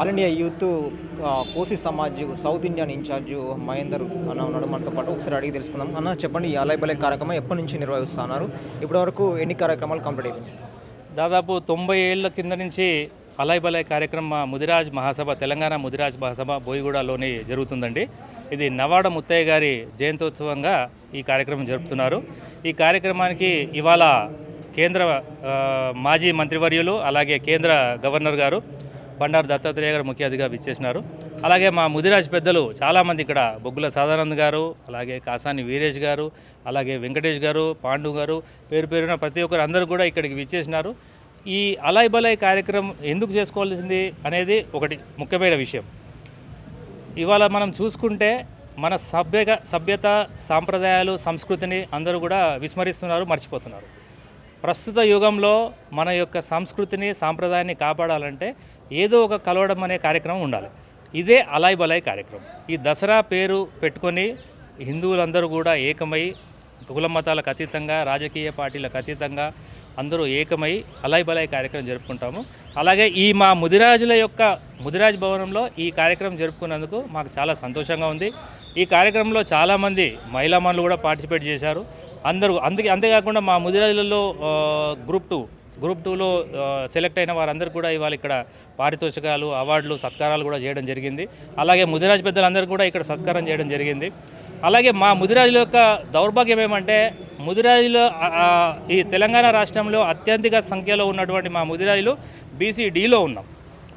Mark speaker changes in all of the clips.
Speaker 1: All India youth Kosi Samaj south Indian incharge Mahender అన్న ఉన్నాడు మనతో పాటు. ఒకసారి అడిగి తెలుసుకుందాం. అన్న చెప్పండి ఈ అలై కార్యక్రమం ఎప్పటి నుంచి నిర్వహిస్తున్నారు? ఇప్పటివరకు ఎన్ని కార్యక్రమాలు కంప్లీట్ అయిపోయింది
Speaker 2: దాదాపు తొంభై ఏళ్ళ కింద నుంచి అలాయ్ కార్యక్రమ కార్యక్రమం ముదిరాజ్ మహాసభ తెలంగాణ ముదిరాజ్ మహాసభ బోయిగూడలోని జరుగుతుందండి. ఇది నవాడ ముత్తయ్య గారి జయంతోత్సవంగా ఈ కార్యక్రమం జరుపుతున్నారు. ఈ కార్యక్రమానికి ఇవాళ కేంద్ర మాజీ మంత్రివర్యులు అలాగే కేంద్ర గవర్నర్ గారు బండారు దత్తాత్రేయ గారు ముఖ్య అతిథిగా విచ్చేసినారు. అలాగే మా ముదిరాజ్ పెద్దలు చాలామంది ఇక్కడ బొగ్గుల సాదానంద్ గారు అలాగే కాసాని వీరేష్ గారు అలాగే వెంకటేష్ గారు పాండు గారు పేరు పేరున ప్రతి ఒక్కరు అందరూ కూడా ఇక్కడికి విచ్చేసినారు. ఈ అలాయ్ బలాయ్ కార్యక్రమం ఎందుకు చేసుకోవాల్సింది అనేది ఒకటి ముఖ్యమైన విషయం. ఇవాళ మనం చూసుకుంటే మన సభ్యగా సభ్యత సాంప్రదాయాలు సంస్కృతిని అందరూ కూడా విస్మరిస్తున్నారు మర్చిపోతున్నారు. ప్రస్తుత యుగంలో మన యొక్క సంస్కృతిని సాంప్రదాయాన్ని కాపాడాలంటే ఏదో ఒక కలవడం అనే కార్యక్రమం ఉండాలి. ఇదే అలాయ్ బలాయ్ కార్యక్రమం. ఈ దసరా పేరు పెట్టుకొని హిందువులందరూ కూడా ఏకమై కుల మతాలకు అతీతంగా రాజకీయ పార్టీలకు అతీతంగా అందరూ ఏకమై అలాయ్ బలాయ్ కార్యక్రమం జరుపుకుంటాము. అలాగే ఈ మా ముదిరాజుల యొక్క ముదిరాజ్ భవనంలో ఈ కార్యక్రమం జరుపుకున్నందుకు మాకు చాలా సంతోషంగా ఉంది. ఈ కార్యక్రమంలో చాలామంది మహిళా మనులు కూడా పార్టిసిపేట్ చేశారు. అందరూ అందుకే అంతేకాకుండా మా ముదిరాజులలో గ్రూప్ టూ గ్రూప్ టూలో సెలెక్ట్ అయిన వారందరూ కూడా ఇవాళ ఇక్కడ పారితోషికాలు అవార్డులు సత్కారాలు కూడా చేయడం జరిగింది. అలాగే ముదిరాజు పెద్దలందరూ కూడా ఇక్కడ సత్కారం చేయడం జరిగింది. అలాగే మా ముదిరాజుల యొక్క దౌర్భాగ్యం ఏమంటే ముదిరాజులో ఈ తెలంగాణ రాష్ట్రంలో అత్యధిక సంఖ్యలో ఉన్నటువంటి మా ముదిరాజులు బీసీడీలో ఉన్నాం.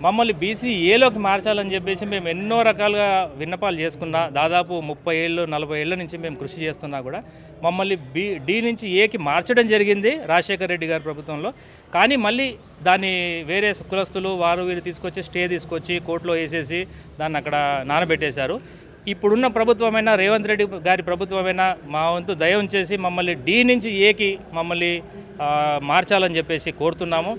Speaker 2: మమ్మల్ని బీసీ ఏలోకి మార్చాలని చెప్పేసి మేము ఎన్నో రకాలుగా విన్నపాలు చేసుకున్నా దాదాపు ముప్పై ఏళ్ళు నలభై ఏళ్ళ నుంచి మేము కృషి చేస్తున్నా కూడా మమ్మల్ని బి డి నుంచి ఏకి మార్చడం జరిగింది రాజశేఖర రెడ్డి గారి ప్రభుత్వంలో. కానీ మళ్ళీ దాన్ని వేరే కులస్తులు వారు వీరు తీసుకొచ్చి స్టే తీసుకొచ్చి కోర్టులో వేసేసి దాన్ని అక్కడ నానబెట్టేశారు. ఇప్పుడున్న ప్రభుత్వమైనా రేవంత్ రెడ్డి గారి ప్రభుత్వమైనా మా వంతు దయ ఉంచేసి మమ్మల్ని డి నుంచి ఏకి మమ్మల్ని మార్చాలని చెప్పేసి కోరుతున్నాము.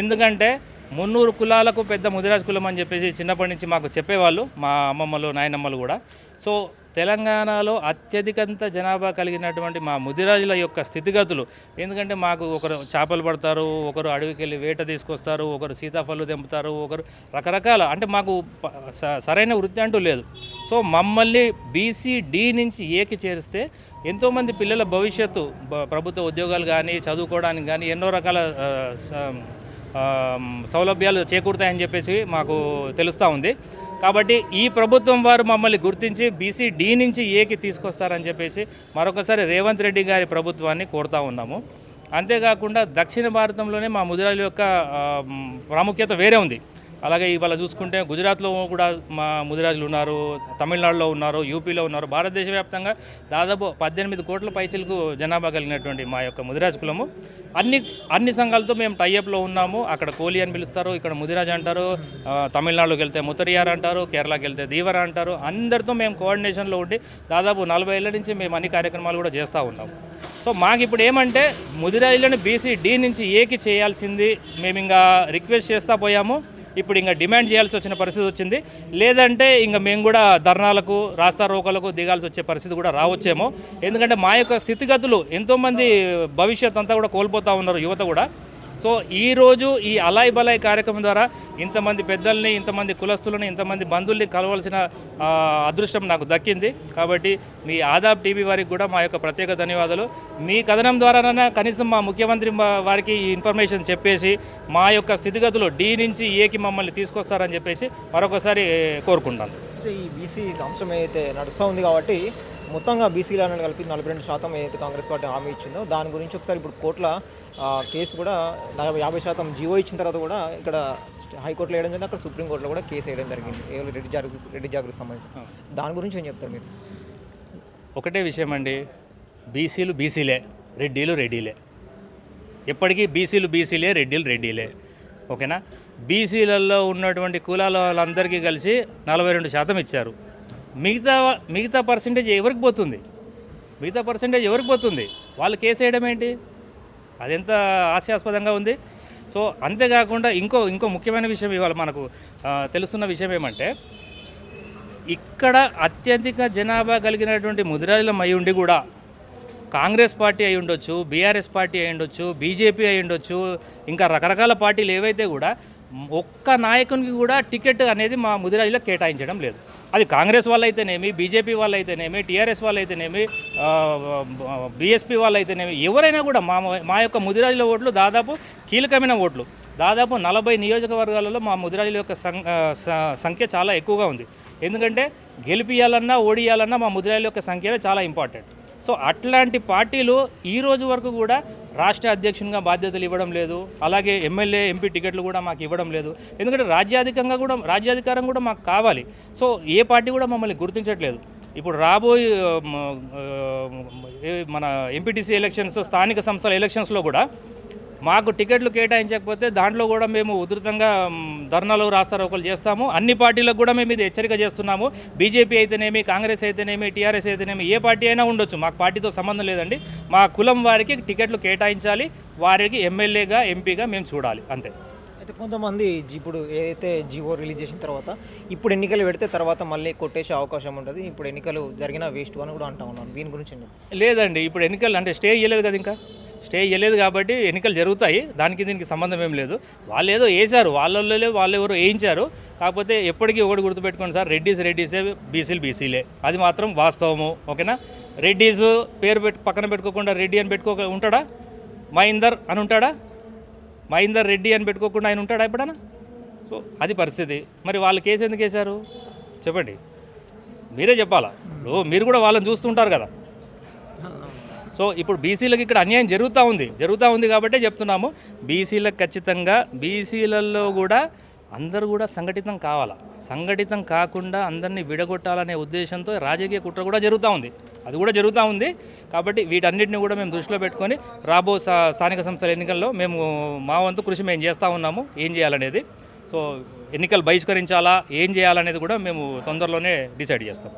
Speaker 2: ఎందుకంటే మున్నూరు కులాలకు పెద్ద ముదిరాజ్ కులం అని చెప్పేసి చిన్నప్పటి నుంచి మాకు చెప్పేవాళ్ళు మా అమ్మమ్మలు నాయనమ్మలు కూడా. సో తెలంగాణలో అత్యధికంత జనాభా కలిగినటువంటి మా ముదిరాజుల యొక్క స్థితిగతులు ఎందుకంటే మాకు ఒకరు చేపలు పడతారు ఒకరు అడవికి వెళ్ళి వేట తీసుకొస్తారు ఒకరు సీతాఫలం తెంపుతారు ఒకరు రకరకాల అంటే మాకు స- సరైన వృత్తి అంటూ లేదు. సో మమ్మల్ని బీసీ డి నుంచి ఏకి చేరిస్తే ఎంతోమంది పిల్లల భవిష్యత్తు ప్రభుత్వ ఉద్యోగాలు కానీ చదువుకోవడానికి కానీ ఎన్నో రకాల స- సౌలభ్యాలు చేకూరుతాయని చెప్పేసి మాకు తెలుస్తూ ఉంది. కాబట్టి ఈ ప్రభుత్వం వారు మమ్మల్ని గుర్తించి బీసీ డి నుంచి ఏకి తీసుకొస్తారని చెప్పేసి మరొకసారి రేవంత్ రెడ్డి గారి ప్రభుత్వాన్ని కోరుతా ఉన్నాము. అంతేకాకుండా దక్షిణ భారతంలోనే మా ముదిరాజు యొక్క ప్రాముఖ్యత వేరే ఉంది. అలాగే ఇవాళ చూసుకుంటే గుజరాత్లో కూడా మా ముదిరాజులు ఉన్నారు తమిళనాడులో ఉన్నారు యూపీలో ఉన్నారు. భారతదేశ వ్యాప్తంగా దాదాపు పద్దెనిమిది కోట్ల పైచిలకు జనాభా కలిగినటువంటి మా యొక్క ముదిరాజ్ కులము. అన్ని అన్ని సంఘాలతో మేము టైఅప్లో ఉన్నాము. అక్కడ కోలి అని పిలుస్తారు ఇక్కడ ముదిరాజ్ అంటారు తమిళనాడులోకి వెళ్తే ముతరియార్ అంటారు కేరళకి వెళ్తే దీవర అంటారు. అందరితో మేము కోఆర్డినేషన్లో ఉండి దాదాపు నలభై ఏళ్ళ నుంచి మేము అన్ని కార్యక్రమాలు కూడా చేస్తూ ఉన్నాము. సో మాకు ఇప్పుడు ఏమంటే ముదిరాజులను బీసీ డి నుంచి ఏకి చేయాల్సింది మేము ఇంకా రిక్వెస్ట్ చేస్తూ పోయాము. ఇప్పుడు ఇంకా డిమాండ్ చేయాల్సి వచ్చిన పరిస్థితి వచ్చింది. లేదంటే ఇంకా మేము కూడా ధర్నాలకు రాస్తా రోకలకు దిగాల్సి వచ్చే పరిస్థితి కూడా రావచ్చేమో. ఎందుకంటే మా యొక్క స్థితిగతులు ఎంతోమంది భవిష్యత్ అంతా కూడా కోల్పోతూ ఉన్నారు యువత కూడా. సో ఈరోజు ఈ అలాయ్ బలాయ్ కార్యక్రమం ద్వారా ఇంతమంది పెద్దల్ని ఇంతమంది కులస్తులని ఇంతమంది బంధువుల్ని కలవాల్సిన అదృష్టం నాకు దక్కింది. కాబట్టి మీ ఆదాబ్ టీవీ వారికి కూడా మా యొక్క ప్రత్యేక ధన్యవాదాలు. మీ కథనం ద్వారానైనా కనీసం మా ముఖ్యమంత్రి మా- వారికి ఈ ఇన్ఫర్మేషన్ చెప్పేసి మా యొక్క స్థితిగతులు డి నుంచి ఏకి మమ్మల్ని తీసుకొస్తారని చెప్పేసి మరొకసారి కోరుకుంటాను.
Speaker 1: అయితే ఈ బీసీ అంశం అయితే నడుస్తూ ఉంది కాబట్టి మొత్తంగా బీసీలను కలిపి నలభై రెండు శాతం ఏదైతే కాంగ్రెస్ పార్టీ హామీ ఇచ్చిందో దాని గురించి ఒకసారి ఇప్పుడు కోర్టుల ఆ, కేసు కూడా నలభై యాభై శాతం జీవో ఇచ్చిన తర్వాత కూడా ఇక్కడ హైకోర్టులో వేయడం జరిగింది. అక్కడ సుప్రీంకోర్టులో కూడా కేసు వేయడం జరిగింది. రెడ్డి జాగృతి రెడ్డి జాగృతి సంబంధించి. దాని గురించి ఏం చెప్తారు మీరు?
Speaker 2: ఒకటే విషయం అండి బీసీలు బీసీలే రెడ్డిలు రెడ్డిలే. ఎప్పటికీ బీసీలు బీసీలే రెడ్డిలు రెడ్డిలే. ఓకేనా? బీసీలలో ఉన్నటువంటి కులాల వాళ్ళందరికీ కలిసి నలభై రెండు శాతం ఇచ్చారు. మిగతా మిగతా పర్సంటేజ్ ఎవరికి పోతుంది? మిగతా పర్సంటేజ్ ఎవరికి పోతుంది? వాళ్ళు కేసు వేయడం ఏంటి? అదెంత హాస్యాస్పదంగా ఉంది? సో అంతేకాకుండా ఇంకో ఇంకో ముఖ్యమైన విషయం ఇవాళ మనకు తెలుస్తున్న విషయం ఏమంటే ఇక్కడ అత్యధిక జనాభా కలిగినటువంటి ముదిరాజులం అయి ఉండి కూడా కాంగ్రెస్ పార్టీ అయి ఉండొచ్చు బీఆర్ఎస్ పార్టీ అయి ఉండొచ్చు బీజేపీ అయి ఉండొచ్చు ఇంకా రకరకాల పార్టీలు ఏవైతే కూడా ఒక్క నాయకునికి కూడా టికెట్ అనేది మా ముదిరాజులో కేటాయించడం లేదు. అది కాంగ్రెస్ వాళ్ళైతేనేమి బీజేపీ వాళ్ళైతేనేమి టీఆర్ఎస్ వాళ్ళైతేనేమి బీఎస్పీ వాళ్ళైతేనేమి ఎవరైనా కూడా మా మా యొక్క ముదిరాజుల ఓట్లు దాదాపు కీలకమైన ఓట్లు. దాదాపు నలభై నియోజకవర్గాలలో మా ముదిరాజుల యొక్క సంఖ్య చాలా ఎక్కువగా ఉంది. ఎందుకంటే గెలిపియాలన్నా ఓడియాలన్నా మా ముదిరాజుల యొక్క సంఖ్య చాలా ఇంపార్టెంట్. సో అట్లాంటి పార్టీలు ఈ రోజు వరకు కూడా రాష్ట్ర అధ్యక్షునిగా బాధ్యతలు ఇవ్వడం లేదు. అలాగే ఎమ్మెల్యే ఎంపీ టికెట్లు కూడా మాకు ఇవ్వడం లేదు. ఎందుకంటే రాజ్యాధికంగా కూడా రాజ్యాధికారం కూడా మాకు కావాలి. సో ఏ పార్టీ కూడా మమ్మల్ని గుర్తించట్లేదు. ఇప్పుడు రాబోయే మన ఎంపీటీసీ ఎలక్షన్స్ స్థానిక సంస్థల ఎలక్షన్స్లో కూడా మాకు టికెట్లు కేటాయించకపోతే దాంట్లో కూడా మేము ఉధృతంగా ధర్నాలు రాస్తారోకలు చేస్తాము. అన్ని పార్టీలకు కూడా మేము ఇది హెచ్చరిక చేస్తున్నాము. బీజేపీ అయితేనేమి కాంగ్రెస్ అయితేనేమి టీఆర్ఎస్ అయితేనేమి ఏ పార్టీ అయినా ఉండొచ్చు. మాకు పార్టీతో సంబంధం లేదండి. మా కులం వారికి టికెట్లు కేటాయించాలి. వారికి ఎమ్మెల్యేగా ఎంపీగా మేము చూడాలి. అంతే.
Speaker 1: అయితే కొంతమంది ఇప్పుడు ఏదైతే జివో రిలీజ్ చేసిన తర్వాత ఇప్పుడు ఎన్నికలు పెడితే తర్వాత మళ్ళీ కొట్టేసే అవకాశం ఉంటుంది. ఇప్పుడు ఎన్నికలు జరిగినా వేస్ట్ అని కూడా అంటా ఉన్నాను. దీని గురించి?
Speaker 2: లేదండి. ఇప్పుడు ఎన్నికలు అంటే స్టే ఇవ్వలేదు కదా ఇంకా? స్టే చేయలేదు కాబట్టి ఎన్నికలు జరుగుతాయి. దానికి దీనికి సంబంధం ఏం లేదు. వాళ్ళు ఏదో వేశారు. వాళ్ళలో వాళ్ళు ఎవరు వేయించారు. కాకపోతే ఎప్పటికీ ఒకటి గుర్తుపెట్టుకోండి సార్ రెడ్డీస్ రెడ్డీసే బీసీలు బీసీలే. అది మాత్రం వాస్తవము. ఓకేనా? రెడ్డీస్ పేరు పెట్టు పక్కన పెట్టుకోకుండా రెడ్డి అని పెట్టుకోక ఉంటాడా? మహీందర్ అని ఉంటాడా? మహీందర్ రెడ్డి అని పెట్టుకోకుండా ఆయన ఉంటాడా ఎప్పుడన్నా సో అది పరిస్థితి. మరి వాళ్ళు కేసు ఎందుకు వేశారు? చెప్పండి. మీరే చెప్పాలా? మీరు కూడా వాళ్ళని చూస్తుంటారు కదా. సో ఇప్పుడు బీసీలకు ఇక్కడ అన్యాయం జరుగుతూ ఉంది జరుగుతూ ఉంది కాబట్టే చెప్తున్నాము. బీసీలకు ఖచ్చితంగా బీసీలలో కూడా అందరూ కూడా సంఘటితం కావాలా? సంఘటితం కాకుండా అందరినీ విడగొట్టాలనే ఉద్దేశంతో రాజకీయ కుట్ర కూడా జరుగుతూ ఉంది. అది కూడా జరుగుతూ ఉంది. కాబట్టి వీటన్నిటిని కూడా మేము దృష్టిలో పెట్టుకొని రాబో స్థానిక సంస్థల ఎన్నికల్లో మేము మా వంతు కృషి మేము చేస్తూ ఉన్నాము. ఏం చేయాలనేది. సో ఎన్నికలు బహిష్కరించాలా ఏం చేయాలనేది కూడా మేము తొందరలోనే డిసైడ్ చేస్తాం.